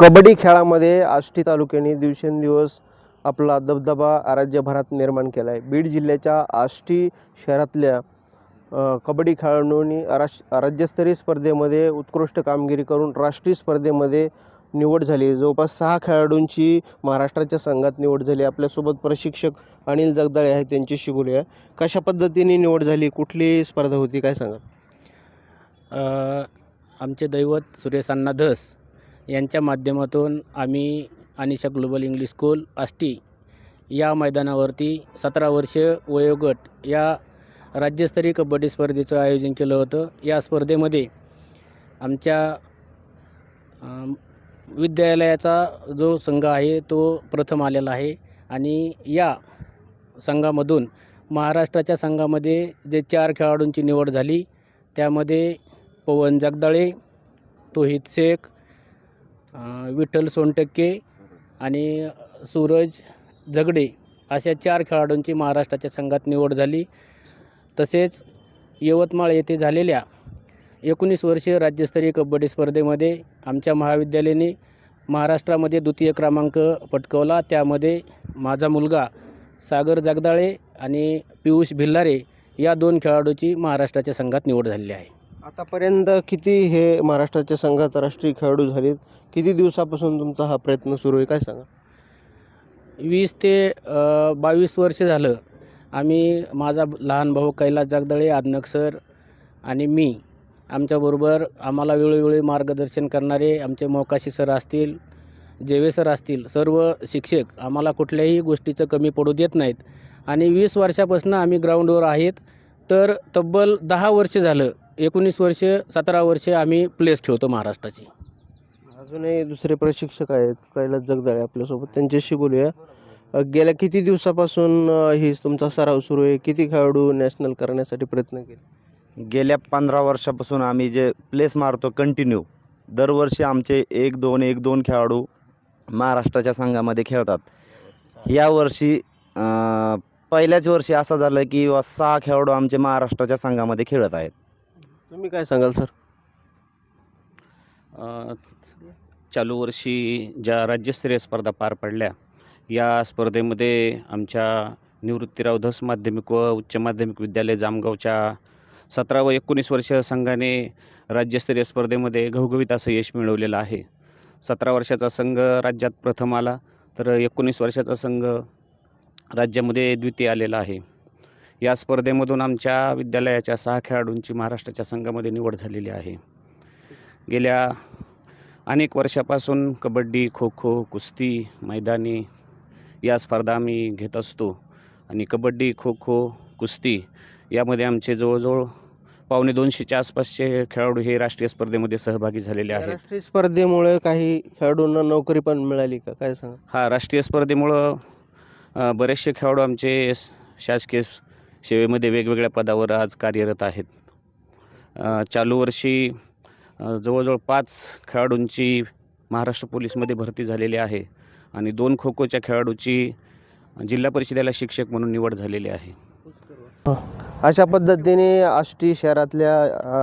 कबड्डी खेळामध्ये आष्टी तालुक्याने दिवसेंदिवस आपला दबदबा राज्यभरात निर्माण केला आहे बीड जिल्ह्याच्या आष्टी शहरातल्या कबड्डी खेळाडूंनी राश राज्यस्तरीय स्पर्धेमध्ये उत्कृष्ट कामगिरी करून राष्ट्रीय स्पर्धेमध्ये निवड झाली. जवळपास सहा खेळाडूंची महाराष्ट्राच्या संघात निवड झाली. आपल्यासोबत प्रशिक्षक अनिल जगदाळे आहे त्यांच्याशी बोलूया. कशा पद्धतीने निवड झाली? कुठली स्पर्धा होती? काय सांगा आमचे दैवत सुरेश अण्णा धस यांच्या माध्यमातून आम्ही Anisha global English school Ashti या मैदानावरती सतरा वर्ष वयोगट या राज्यस्तरीय कबड्डी स्पर्धेचं आयोजन केलं होतं. या स्पर्धेमध्ये आमच्या विद्यालयाचा जो संघ आहे तो प्रथम आलेला आहे आणि या संघामधून महाराष्ट्राच्या संघामध्ये जे चार खेळाडूंची निवड झाली त्यामध्ये पवन जगदाळे तोहित शेख विठ्ठल सोनटक्के आणि सूरज झगडे अशा चार खेळाडूंची महाराष्ट्राच्या संघात निवड झाली. तसेच यवतमाळ येथे झालेल्या एकोणीस वर्षीय राज्यस्तरीय कबड्डी स्पर्धेमध्ये आमच्या महाविद्यालयाने महाराष्ट्रामध्ये द्वितीय क्रमांक पटकवला. त्यामध्ये माझा मुलगा सागर जगदाळे आणि पियुष भिल्लारे या दोन खेळाडूची महाराष्ट्राच्या संघात निवड झालेली आहे. आतापर्यंत किती हे महाराष्ट्राच्या संघात राष्ट्रीय खेळाडू झालेत? किती दिवसापासून तुमचा हा प्रयत्न सुरू आहे? काय सांगा? वीस ते बावीस वर्ष झालं. आम्ही माझा लहान भाऊ कैलास जगदळे आदनक सर आणि मी आमच्याबरोबर आम्हाला वेळोवेळी मार्गदर्शन करणारे आमचे मोकाशी सर असतील जेवे सर असतील सर्व शिक्षक आम्हाला कुठल्याही गोष्टीचं कमी पडू देत नाहीत. आणि वीस वर्षापासून आम्ही ग्राउंडवर आहेत. तर तब्बल दहा वर्ष झालं एकोणीस वर्ष सतरा वर्षे आम्ही प्लेस खेळतो महाराष्ट्राची. अजूनही दुसरे प्रशिक्षक आहेत कैलास जगदाळे आपल्यासोबत. त्यांच्याशी बोलूया. अ, गेल्या किती दिवसापासून अ, ही तुमचा सराव सुरू आहे? किती खेळाडू नॅशनल करण्यासाठी प्रयत्न केले? गेल्या पंधरा वर्षापासून आम्ही जे प्लेस मारतो कंटिन्यू दरवर्षी आमचे एक दोन एक दोन खेळाडू महाराष्ट्राच्या संघामध्ये खेळतात. यावर्षी अं, पहिल्याच वर्षी असं झालं की व सहा खेळाडू आमचे महाराष्ट्राच्या संघामध्ये खेळत आहेत. तुम्ही काय सांगाल सर? अ, चालू वर्षी ज्या राज्यस्तरीय स्पर्धा पार पडल्या या स्पर्धेमध्ये आमच्या निवृत्तीराव धस माध्यमिक व उच्च माध्यमिक विद्यालय जामगावच्या सतरा व एकोणीस वर्ष संघाने राज्यस्तरीय स्पर्धेमध्ये घवघवीत असं यश मिळवलेलं आहे. सतरा वर्षाचा संघ राज्यात प्रथम आला तर एकोणीस वर्षाचा संघ राज्यामध्ये द्वितीय आलेला आहे. या स्पर्धेमधून आमच्या विद्यालयाच्या सहा खेळाडूंची महाराष्ट्राच्या संघामध्ये निवड झालेली आहे. गेल्या अनेक वर्षापासून कबड्डी खो खो कुस्ती मैदानी या स्पर्धा आम्ही घेत असतो. आणि कबड्डी खो खो कुस्ती यामध्ये आमचे जवळजवळ पावणे दोनशेच्या आसपासचे खेळाडू हे राष्ट्रीय स्पर्धेमध्ये सहभागी झालेले आहेत. राष्ट्रीय स्पर्धेमुळे काही खेळाडूंना नोकरी पण मिळाली का? काय सांगा? हा राष्ट्रीय स्पर्धेमुळं बरेचसे खेळाडू आमचे शासकीय सेवेमध्ये वेगवेगळ्या पदावर आज कार्यरत आहेत. चालू वर्षी जवळजवळ पाच खेळाडूंची महाराष्ट्र पोलीसमध्ये भरती झालेली आहे आणि दोन खो खोच्या खेळाडूची जिल्हा परिषदेला शिक्षक म्हणून निवड झालेली आहे. अशा पद्धतीने आष्टी शहरातल्या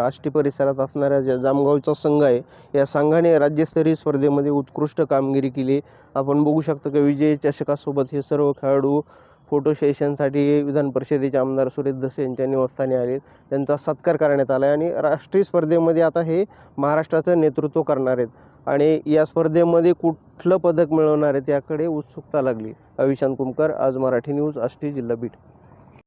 आष्टी परिसरात असणाऱ्या ज्या जामगावचा संघ आहे या संघाने राज्यस्तरीय स्पर्धेमध्ये उत्कृष्ट कामगिरी केली. आपण बघू शकतो की विजय चषकासोबत हे सर्व खेळाडू फोटो सेशनसाठी विधान परिषदेचे आमदार सुरेश दसे यांच्या निवासस्थानी आले त्यांचा सत्कार करण्यात आला आहे आणि राष्ट्रीय स्पर्धेमध्ये आता हे महाराष्ट्राचं नेतृत्व करणार आहेत. आणि या स्पर्धेमध्ये कुठलं पदक मिळवणार आहेत याकडे उत्सुकता लागली. अविशांत कुमकर आज मराठी न्यूज आष्टी जिल्हा बीड.